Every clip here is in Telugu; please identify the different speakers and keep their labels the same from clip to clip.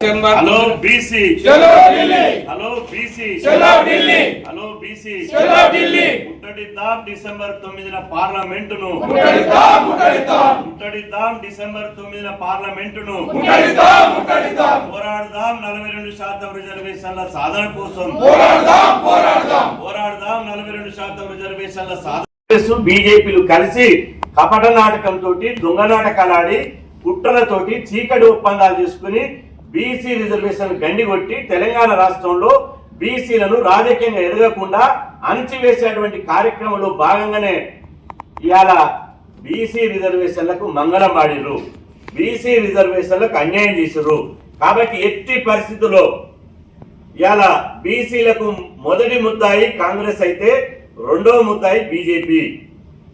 Speaker 1: Hello BC.
Speaker 2: చలో ఢిల్లీ.
Speaker 1: Hello BC.
Speaker 2: చలో ఢిల్లీ.
Speaker 1: Hello BC.
Speaker 2: చలో ఢిల్లీ.
Speaker 1: ముట్టడిద్దాం డిసెంబర్ తొమ్మిదిన పార్లమెంటును.
Speaker 2: ముట్టడిద్దాం ముట్టడిద్దాం.
Speaker 1: ముట్టడిద్దాం డిసెంబర్ తొమ్మిదిన పార్లమెంటును.
Speaker 2: ముట్టడిద్దాం ముట్టడిద్దాం.
Speaker 1: పోరాడదాం నలభై రెండు శాతం రిజర్వేషన్ల సాధన కోసం.
Speaker 2: పోరాడదాం పోరాడదాం.
Speaker 1: పోరాడదాం నలభై రెండు శాతం రిజర్వేషన్ల సాధన బీజేపీలు కలిసి కపట నాటకం తోటి దొంగ నాటకాలు ఆడి కుట్రలతోటి చీకటి ఒప్పందాలు చేసుకుని బీసీ రిజర్వేషన్ గండి కొట్టి తెలంగాణ రాష్ట్రంలో బీసీలను రాజకీయంగా ఎదగకుండా అణిచివేసేటువంటి కార్యక్రమంలో భాగంగానే ఇవాళ బీసీ రిజర్వేషన్లకు మంగళం ఆడిర్రు బీసీ రిజర్వేషన్లకు అన్యాయం చేసిర్రు. కాబట్టి ఎట్టి పరిస్థితుల్లో ఇవాళ బీసీలకు మొదటి ముద్దాయి కాంగ్రెస్ అయితే రెండవ ముద్దాయి బీజేపీ.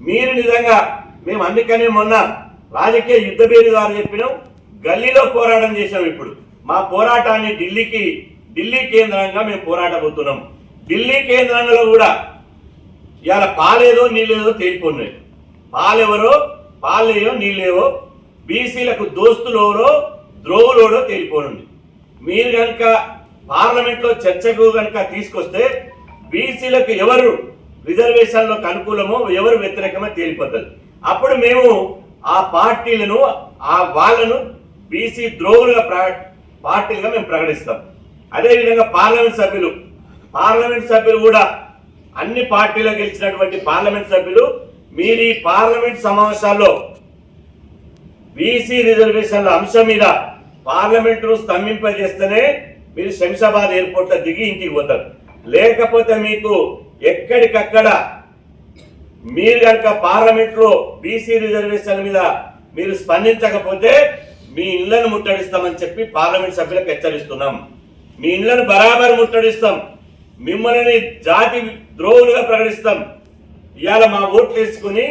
Speaker 1: మీరు నిజంగా మేము అందుకనే మొన్న రాజకీయ యుద్ధ పేరు గారు చెప్పినాం గల్లీలో పోరాటం చేసాం ఇప్పుడు. మా పోరాటాన్ని ఢిల్లీకి ఢిల్లీ కేంద్రంగా మేము పోరాటపోతున్నాం ఢిల్లీ కేంద్రంలో కూడా ఇవాళ పాలేదో నీళ్ళేదో తేలిపోయినాయి. పాలెవరో పాలేయో నీళ్ళేవో బీసీలకు దోస్తులోరో ద్రోవులోడో తేలిపోనుంది మీరు కనుక పార్లమెంట్లో చర్చకు కనుక తీసుకొస్తే బీసీలకు ఎవరు రిజర్వేషన్లకు అనుకూలమో ఎవరు వ్యతిరేకమో తేలిపోతుంది. అప్పుడు మేము ఆ పార్టీలను ఆ వాళ్ళను బీసీ ద్రోవులుగా ప్ర పార్టీలుగా మేము ప్రకటిస్తాం. అదేవిధంగా పార్లమెంట్ సభ్యులు పార్లమెంట్ సభ్యులు కూడా అన్ని పార్టీలో గెలిచినటువంటి పార్లమెంట్ సభ్యులు మీరు ఈ పార్లమెంట్ సమావేశాల్లో బీసీ రిజర్వేషన్ల అంశం మీద పార్లమెంటును స్తంభింపజేస్తేనే మీరు శంషాబాద్ ఎయిర్పోర్ట్లో దిగి ఇంటికి పోతారు. లేకపోతే మీకు ఎక్కడికక్కడ మీరు కనుక పార్లమెంట్లో బీసీ రిజర్వేషన్ మీద మీరు స్పందించకపోతే మీ ఇళ్ళను ముట్టడిస్తామని చెప్పి పార్లమెంట్ సభ్యులకు హెచ్చరిస్తున్నాం. మీ ఇళ్ళను బరాబర్ ముట్టడిస్తాం. మిమ్మల్ని జాతి ద్రోహులుగా ప్రకటిస్తాం. ఇవాళ మా ఓట్లు వేసుకుని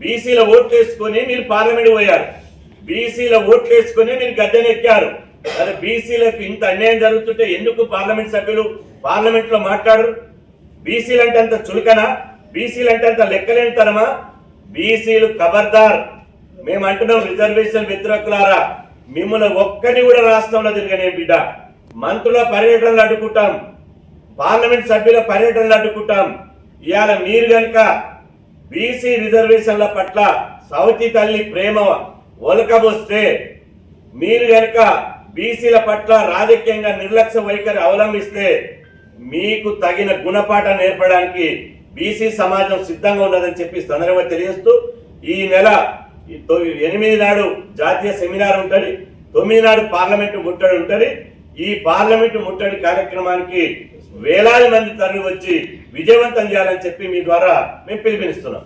Speaker 1: బీసీల ఓట్లు వేసుకొని మీరు పార్లమెంట్ పోయారు. బీసీల ఓట్లు వేసుకొని మీరు గద్దెనెక్కారు. అదే బీసీలకు ఇంత అన్యాయం జరుగుతుంటే ఎందుకు పార్లమెంట్ సభ్యులు పార్లమెంట్లో మాట్లాడరు? బీసీలు అంటే అంత చులకనా? బీసీలు అంటే అంత లెక్కలేనితనమా? బీసీలు ఖబర్దార్ మేము అంటున్నాం రిజర్వేషన్ వ్యతిరేకులారా. మిమ్మల్ని ఒక్కని కూడా రాష్ట్రంలో తిరగనే బిడ్డ. మంత్రుల పర్యటనలు అడ్డుకుంటాం. పార్లమెంట్ సభ్యుల పర్యటనలు అడ్డుకుంటాం. ఇవాళ మీరు గనుక బీసీ రిజర్వేషన్ల పట్ల సవతి తల్లి ప్రేమ ఒలకబోస్తే మీరు గనుక బీసీల పట్ల రాజకీయంగా నిర్లక్ష్య వైఖరి అవలంబిస్తే మీకు తగిన గుణపాఠం నేర్పడానికి బీసీ సమాజం సిద్ధంగా ఉన్నదని చెప్పి సందర్భంగా తెలియజేస్తూ ఈ నెల ఎనిమిది నాడు జాతీయ సెమినార్ ఉంటుంది. తొమ్మిది నాడు పార్లమెంటు ముట్టడి ఉంటుంది. ఈ పార్లమెంటు ముట్టడి కార్యక్రమానికి వేలాది మంది తరలి వచ్చి విజయవంతం చేయాలని చెప్పి మీ ద్వారా మేము పిలుపునిస్తున్నాం.